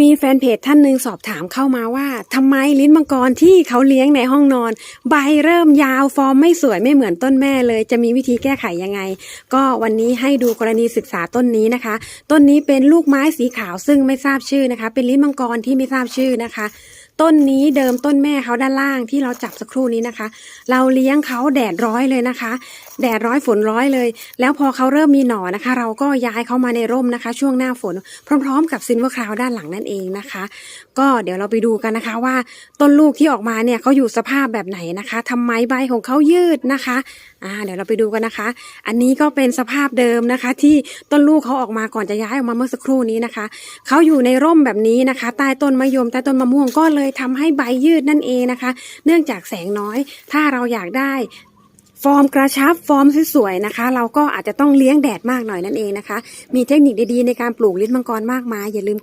มีแฟนเพจท่านหนึ่งสอบถามเข้ามาว่าทำไมลิ้นมังกรที่เขาเลี้ยงในห้องนอน ใบเริ่มยาวฟอร์มไม่สวยไม่เหมือนต้นแม่เลย จะมีวิธีแก้ไขยังไง ก็วันนี้ให้ดูกรณีศึกษาต้นนี้นะคะ ต้นนี้เป็นลูกไม้สีขาวซึ่งไม่ทราบชื่อนะคะ เป็นลิ้นมังกรที่ไม่ทราบชื่อนะคะ ต้นนี้เดิมต้นแม่เขาด้านล่างที่เราจับสักครู่นี้นะคะ เราเลี้ยงเขาแดดร้อยเลยนะคะ แดดร้อยฝนร้อยเลย แล้วพอเขาเริ่มมีหน่อนะคะ เราก็ย้ายเขามาในร่มนะคะ ช่วงหน้าฝน พร้อม ๆ กับซินเวอร์คราวด้านหลังนั่นเองนะคะ ก็เดี๋ยวเราไปดูกันนะคะว่าต้นลูกที่ออกมาเนี่ยเขาอยู่สภาพแบบไหนนะคะทำไมใบของเขายืดนะคะอ่าเดี๋ยวเราไปดูกันนะคะ อันนี้ก็เป็นสภาพเดิมนะคะ ที่ต้นลูกเขาออกมาก่อนจะย้ายออกมาเมื่อสักครู่นี้นะคะเขาอยู่ในร่มแบบนี้นะคะ ใต้ต้นมะยมใต้ต้นมะม่วงก็เลยทำให้ใบยืดนั่นเองนะคะ เนื่องจากแสงน้อย ถ้าเราอยากได้ฟอร์มกระชับฟอร์มสวยๆนะคะ เราก็อาจจะต้องเลี้ยงแดดมากหน่อยนั่นเองนะคะ มีเทคนิคดีๆในการปลูกลิ้นมังกรมากมายอย่าลืม